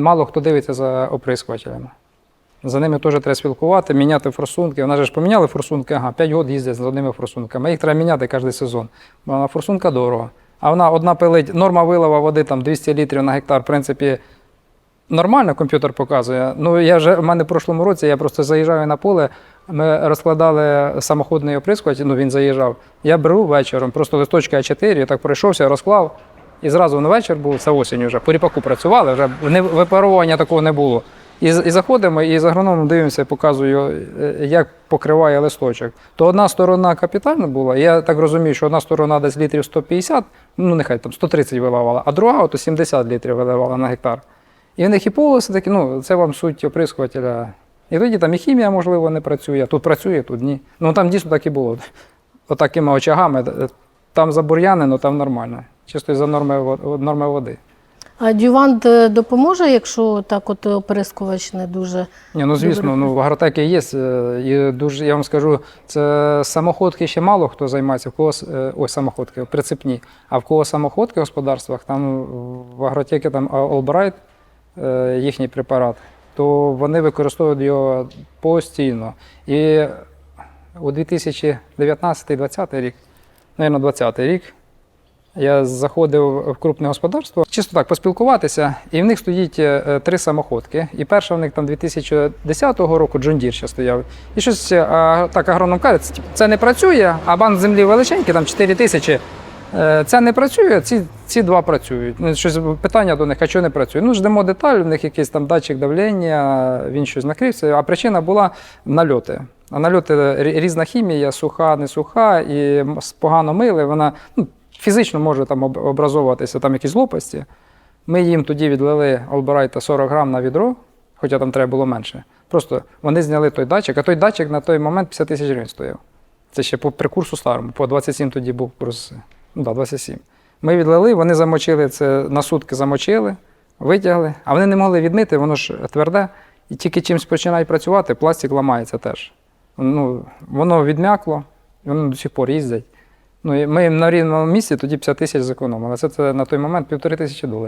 Мало хто дивиться за оприскувачами. За ними теж треба спілкувати, міняти форсунки. Вона ж поміняли форсунки, ага, 5 років їздять з одними форсунками. Їх треба міняти кожен сезон. Бо форсунка дорого. А вона одна пилить, норма вилива води там 200 літрів на гектар, в принципі, нормально комп'ютер показує. Ну, я вже в мене в прошлому році я просто заїжджаю на поле. Ми розкладали самоходний оприскувач, ну він заїжджав. Я беру вечором, просто листочка А4, я так пройшовся, розклав. І зразу на вечір був, це осінь вже, по ріпаку працювали, вже не, випарування такого не було. І, і заходимо, і з агрономом дивимося, показую, е, як покриває листочок. То одна сторона капітальна була, я так розумію, що одна сторона десь літрів 150, ну нехай там 130 виливала, а друга ото 70 літрів виливала на гектар. І в них і полоси такі, ну це вам суть оприскувателя. І тоді там і хімія, можливо, не працює. Тут працює, тут ні. Ну там дійсно так і було. Отакими очагами. е, Там забур'янено, там нормально. Чисто за норми, норми води. А дювант е, допоможе, якщо так от оприскувач не дуже. Ні, ну звісно, ну в агротекі є. е, І дуже, я вам скажу, це самоходки ще мало хто займається, в кого е, самоходки, прицепні. А в кого самоходки в господарствах, там в агротекі там е, їхній препарат, то вони використовують його постійно. І у 2019-2020 рік, мабуть, 20 рік, я заходив в крупне господарство, чисто так поспілкуватися, і в них стоїть е, три самоходки. І перша в них там 2010 року Deere ще стояв. І щось е, так агроном каже, це, не працює, а банк землі величенький, там 4 тисячі. Е, Це не працює, ці, ці два працюють. Ну, щось питання до них, а що не працює? Ну, ждемо деталь, в них якийсь там датчик давлення, він щось накрився. А причина була нальоти. А нальоти різна хімія, суха, не суха, і погано мили, вона ну, фізично може там образовуватися там якісь лопасті. Ми їм тоді відлили Албарайта 40 грам на відро, хоча там треба було менше. Просто вони зняли той датчик, а той датчик на той момент 50 тисяч гривень стояв. Це ще по при курсу старому, по 27 тоді був курс. Ну так, 27. Ми відлили, вони замочили це на сутки замочили, витягли, а вони не могли відмити, воно ж тверде. І тільки чимось починають працювати, пластик ламається теж. Ну, воно відм'якло, і вони до сих пор їздять. Ну, і ми на рівному місці тоді 50 тисяч зекономили. Це, це на той момент півтори тисячі доларів.